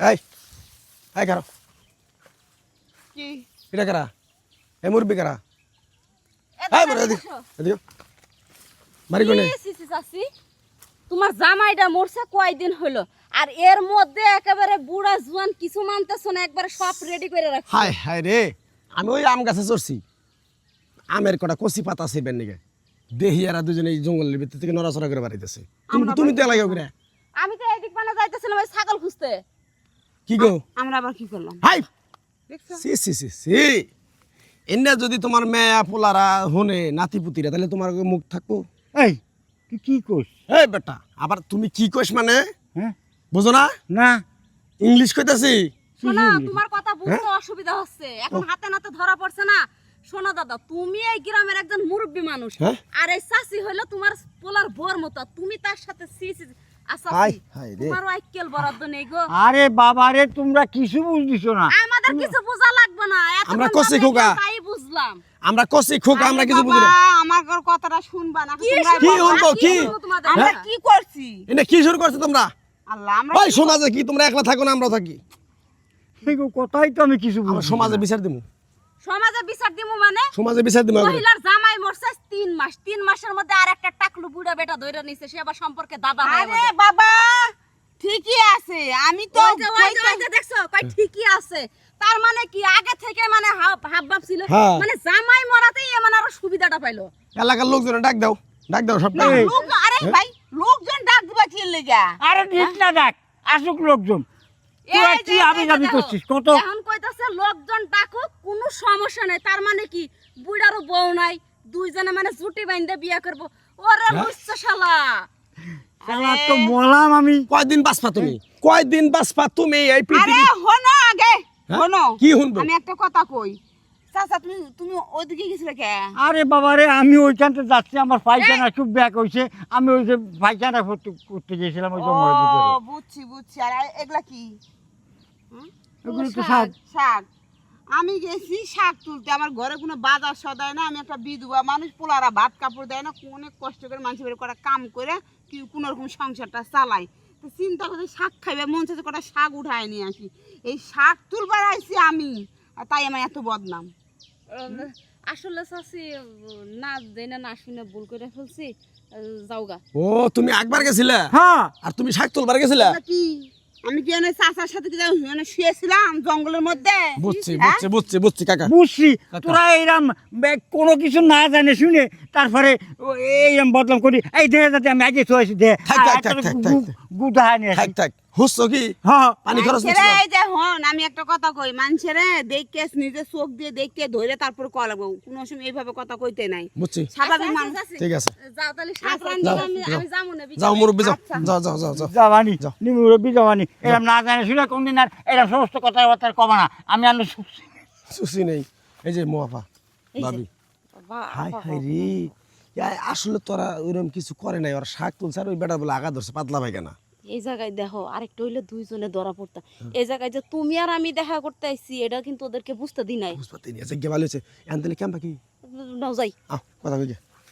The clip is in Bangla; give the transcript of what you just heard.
এই এই কারা। কি? এটা কারা? মুরব্বি কারা? এই এদিকে এদিকে। কোনে? চাচি তোমার জামাইটা মরছে কয়দিন হলো আর এর মধ্যে একেবারে বুড়া জুয়ান কিছু মানতেছো না একবারে সব রেডি করে হায় হায় রে আমি ওই আম গাছে চড়ছি। আমের কটা কচি পাতা নিকে দেহি আর দুজনে এই জঙ্গলের ভিতর থেকে নড়াচড়া করে বাড়িতেছে। তুমি তুমি তো করে আমি তো এদিক মানে যাইতেছিলাম ওই ছাগল খুঁজতে। কি গো? আমরা আবার কি করলাম? Hi! C C C C. এনে যদি তোমার মেয়া পোলারা হনে নাতি পুতিরা তাহলে তোমার মুখ থাকব। এই তুই কি করছ এই বেটা আবার তুমি কি কইস মানে? হ্যাঁ? বুঝো না? না। ইংলিশ কইতাছি? শোনা তোমার কথা বুঝতে অসুবিধা হচ্ছে। এখন হাতে নাতে ধরা পড়ছে না। শোনো দাদা তুমি এই গ্রামের একজন মুরব্বী মানুষ। হ্যাঁ? আর এই চাষি হইল তোমার পোলার বোর মতো। তুমি তার সাথে সি সি হাই, হাই রে। তোমার আইকেল বরাদ্দ নেই গো। আরে বাবা রে তোমরা কিছু বুঝদিছ না। আমাদের কিছু বোঝা লাগবে না। আমরা যা খোকা। তাই বুঝলাম। আমরা কষি খোকা আমরা কিছু বুঝি না। আমার কথাটা শুনবা না কি তোমাদের? আমরা হ্যাঁ? কি করছি? এনে কি শুরু করছ তোমরা? আল্লাহ আমরা ওই সমাজে কি? তোমরা একলা থাকো না আমরাও থাকি। কথাই তো আমি কিছু আমরা বুঝি সমাজে বিচার দিমু। সমাজে বিচার দিমু মানে? সমাজে বিচার দিমু মহিলার জামাই তিন মাস তিন মাসের মধ্যে আর একটা টাকলু বুড়া বেটা ধরে নিছে সে আবার সম্পর্কে দাদা আরে বাবা ঠিকই আছে আমি তো দেখছ কই ঠিকই আছে। তার মানে কি আগে থেকে মানে হাব হাব ভাব ছিল হ্যাঁ। মানে জামাই মরাতেই এ মানে আরও সুবিধাটা পাইলো। এলাকার লোকজন ডাক দাও ডাক দাও সব আরে ভাই লোকজন ডাক দিবা কি লেগা? আরে দিস না দেখ আসুক লোকজন। তুই যাবি দেখো, করছিস কত? এখন কইতাছে লোকজন ডাকুক কোনো সমস্যা নাই। তার মানে কি বুড়ারও বউ নাই দুইজনে মানে জুটি বাইন্দে বিয়া করব। ওরে লুচ্চা শালা। শালা তো মলাম আমি। কয়দিন বাঁচপা তুমি? কয়দিন বাঁচপা তুমি এই আরে পৃথিবী হনো আগে। হ্যাঁ? হনো। কি শুনব? আমি একটা কথা কই। চাচা তুমি তুমি ওইদিকে গেছিলে কে? আরে বাবা রে আমি ওইখানতে যাচ্ছি আমার পায়খানা খুব ব্যাক হয়েছে আমি ওই যে পায়খানা করতে করতে গেছিলাম ওই ও জঙ্গলের ভিতরে বুঝছি বুঝছি। আর এগুলা কি? হুম? এগুলো তো শাক। শাক। আমি গেছি শাক তুলতে। আমার ঘরে কোনো বাজার সদায় না আমি একটা বিধবা মানুষ পোলারা ভাত কাপড় দেয় না অনেক কষ্ট করে মানুষ বের করা কাম করে কি কোনো রকম সংসারটা চালাই। তো চিন্তা করে শাক খাইবে মন চাইছে কটা শাক উঠায় নিয়ে আসি। এই শাক তুলবার আইছি আমি আর তাই আমার এত বদনাম। আসলে চাচি না দেনা না না শুনে ভুল করে ফেলছি যাওগা ও তুমি একবার গেছিলে? হ্যাঁ। আর তুমি শাক তুলবার গেছিলে? কি? আমি কি জানি চাচার সাথে কি মানে শুয়েছিলাম জঙ্গলের মধ্যে? বুঝছি হ্যাঁ? বুঝছি বুঝছি বুঝছি কাকা। বুঝছি। তোরা এইরাম বে- কোনো কিছু না জানে শুনে তারপরে বদলাম করি। এই দেহে যাতে আমি আগে থয়েছি দে। থাক, থাক, থাক, থাক, থাক। গুদা নিয়ে থাক থাক। হুসছো কি? হ্যাঁ। পানি খরচ মানুষেরে এই যে হন আমি একটা কথা কই মানুষের দেখকে নিজে চোখ দিয়ে দেখকে ধরে তারপর কল লাগবো কোনো সময় এইভাবে কথা কইতে নাই। বুঝছি। স্বাভাবিক মানুষ ঠিক আছে। যাও তাহলে শাক আচ্ছা, আমি আমি যাও মুরব্বী যাও। আচ্ছা। যাও যাও যাও যাও। জবানি যাও। নিমুরব্বী জবানি এরম না জানে শুনে কোনদিন আর এরম সমস্ত কথাবার্তা কমা না। আমি আর সুসি নেই। এই যে মোয়াফা ভাবি। হাই হাই রে। আসলে তোরা ওইরকম কিছু করে নাই। ওরা শাক তুলছে আর ওই বেটা বলে আগা ধরছে পাতলা পায়খানা। এই জায়গায় দেখো আরেকটা হইলে দুইজনে ধরা পড়তা। এই জায়গায় যে তুমি আর আমি দেখা করতে আইছি এটা কিন্তু ওদেরকে বুঝতে দি নাই। বুঝপাতি নিয়ে আছে গেবাল হয়েছে। এন তাহলে কেমন কি নাও যাই। আহ কথা গে